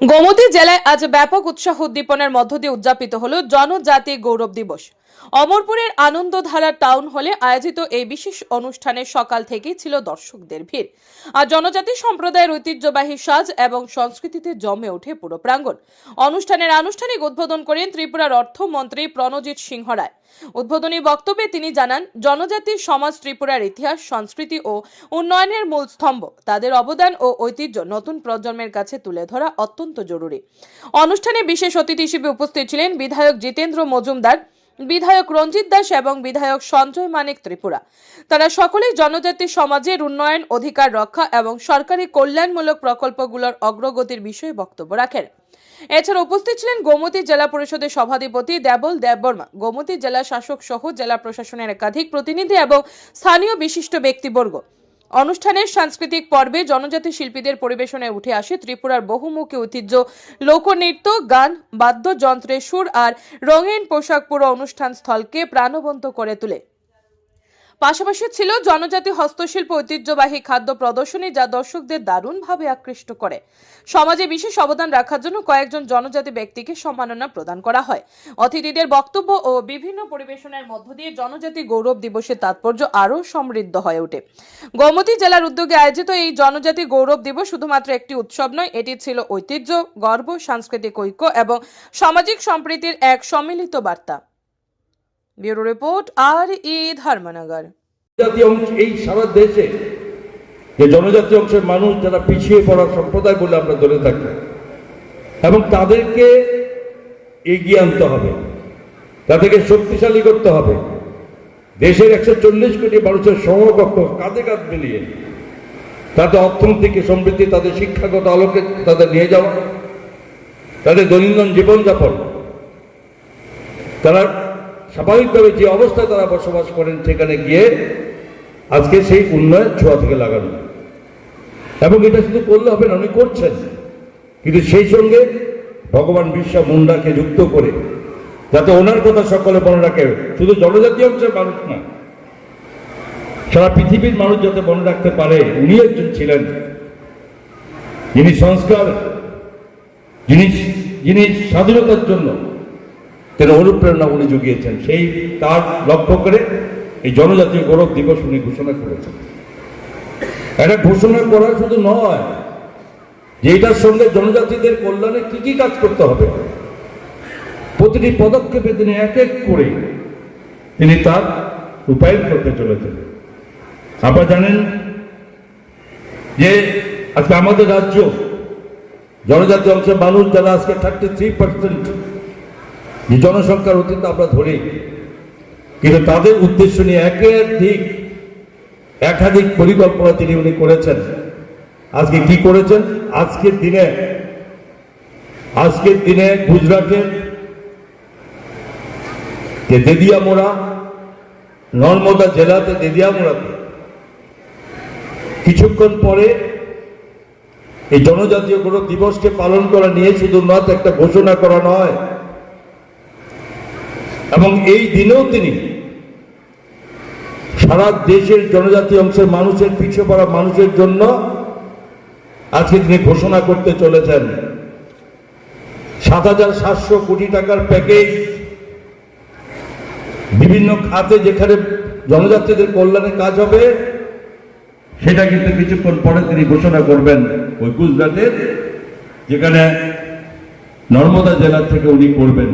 গোমতী জেলায় আজ ব্যাপক উৎসাহ উদ্দীপনের মধ্য দিয়ে উদযাপিত হল জনজাতি গৌরব দিবস। অমরপুরের আনন্দধারা টাউন হলে আয়োজিত এই বিশেষ অনুষ্ঠানে সকাল থেকেই ছিল দর্শকদের ভিড়। আর জনজাতি সম্প্রদায়ের ঐতিহ্যবাহী সাজ এবং সংস্কৃতিতে জমে ওঠে পুরো প্রাঙ্গণ। অনুষ্ঠানের আনুষ্ঠানিক উদ্বোধন করেন ত্রিপুরার অর্থমন্ত্রী প্রণজিৎ সিংহ রায় উদ্বোধনী বক্তব্যে তিনি জানান, জনজাতি, সমাজ, ত্রিপুরার ইতিহাস, সংস্কৃতি ও উন্নয়নের মূল স্তম্ভ। তাদের অবদান ও ঐতিহ্য নতুন প্রজন্মের কাছে তুলে ধরা অত্যন্ত জরুরি। অনুষ্ঠানে বিশেষ অতিথি হিসেবে উপস্থিত ছিলেন বিধায়ক জিতেন্দ্র মজুমদার বিধায়ক রঞ্জিত দাস এবং বিধায়ক সঞ্জয় মানিক ত্রিপুরা। তারা সকলেই জনজাতি সমাজের উন্নয়ন, অধিকার রক্ষা এবং সরকারি কল্যাণমূলক প্রকল্পগুলোর অগ্রগতির বিষয়ে বক্তব্য রাখেন। এছাড়া উপস্থিত ছিলেন গোমতী জেলা পরিষদের সভাধিপতি দেবল দেববর্মা গোমতী জেলা শাসক সহ জেলা প্রশাসনের একাধিক প্রতিনিধি এবং স্থানীয় বিশিষ্ট ব্যক্তিবর্গ। অনুষ্ঠানের সাংস্কৃতিক পর্বে জনজাতি শিল্পীদের পরিবেশনে উঠে আসে ত্রিপুরার বহুমুখী ঐতিহ্য, লোকনৃত্য, গান, বাদ্যযন্ত্রের সুর আর রঙিন পোশাক পুরো অনুষ্ঠান স্থলকে প্রাণবন্ত করে তোলে। পাশাপাশি ছিল জনজাতি হস্তশিল্প ঐতিহ্যবাহী খাদ্য প্রদর্শনী যা দর্শকদের দারুণভাবে আকৃষ্ট করে। সমাজে বিশেষ অবদান রাখার জন্য কয়েকজন জনজাতি ব্যক্তিকে সম্মাননা প্রদান করা হয়। অতিথিদের বক্তব্য ও বিভিন্ন পরিবেশনের মধ্য দিয়ে জনজাতি গৌরব দিবসের তাৎপর্য আরও সমৃদ্ধ হয়ে ওঠে। গোমতী জেলার উদ্যোগে আয়োজিত এই জনজাতি গৌরব দিবস শুধুমাত্র একটি উৎসব নয়, এটি ছিল ঐতিহ্য, গর্ব, সাংস্কৃতিক ঐক্য এবং সামাজিক সম্প্রীতির এক সম্মিলিত বার্তা। ব্যুরো রিপোর্ট আর ই ধর্মনগর। অংশ এই সারা দেশে যে জনজাতি অংশের মানুষ যারা পিছিয়ে পড়া সম্প্রদায় বলে আমরা ধরে থাকি, এবং তাদেরকে এগিয়ে আনতে হবে, তাদেরকে শক্তিশালী করতে হবে। দেশের একশো চল্লিশ কোটি মানুষের সমকক্ষ কাঁধে কাঁধ মিলিয়ে তাদের অর্থনৈতিক সমৃদ্ধি, তাদের শিক্ষাগত আলোকে তাদের নিয়ে যাওয়া, তাদের দৈনন্দিন জীবনযাপন, তারা স্বাভাবিকভাবে যে অবস্থায় তারা বসবাস করেন, সেখানে গিয়ে আজকে সেই উন্নয়ন ছোঁয়া থেকে লাগানো। এবং এটা শুধু করলে হবে না, উনি করছেন। কিন্তু সেই সঙ্গে ভগবান বিশ্বা মুন্ডাকে যুক্ত করে, যাতে ওনার কথা সকলে মনে রাখে, শুধু জনজাতি অংশের মানুষ না সারা পৃথিবীর মানুষ যাতে মনে রাখতে পারে, উনি একজন ছিলেন। যিনি সংস্কার, যিনি যিনি স্বাধীনতার জন্য তিনি অনুপ্রেরণা উনি জুগিয়েছেন। সেই তার লক্ষ্য করে এই জনজাতীয় গৌরব দিবস উনি ঘোষণা করেছেন। এটা ঘোষণা করা শুধু নয়, যে এটার সঙ্গে জনজাতিদের কল্যাণে কি কি কাজ করতে হবে? প্রতিটি পদক্ষেপে তিনি এক এক করে তিনি তার রূপায়ণ করতে চলেছেন। আপনারা জানেন যে আজকে আমাদের রাজ্য জনজাতি অংশের মানুষ যারা আজকে থার্টি থ্রি পার্সেন্ট যে জনসংখ্যার অতীত আমরা ধরি। কিন্তু তাদের উদ্দেশ্য নিয়ে একাধিক একাধিক পরিকল্পনা তিনি উনি করেছেন। আজকে কি করেছেন? আজকের দিনে আজকের দিনে গুজরাটের যে দেদিয়ামোড়া, নর্মদা জেলাতে দেদিয়ামোড়াতে কিছুক্ষণ পরে এই জনজাতীয় গৌরব দিবসকে পালন করা নিয়ে শুধু নয় একটা ঘোষণা করা নয় এবং এই দিনেও তিনি সারা দেশের জনজাতি অংশের মানুষের পিছিয়ে পড়া মানুষের জন্য আজকে তিনি ঘোষণা করতে চলেছেন। সাত হাজার সাতশো কোটি টাকার প্যাকেজ বিভিন্ন খাতে যেখানে জনজাতিদের কল্যাণে কাজ হবে, সেটা কিন্তু কিছুক্ষণ পরে তিনি ঘোষণা করবেন ওই গুজরাটের, যেখানে নর্মদা জেলা থেকে উনি করবেন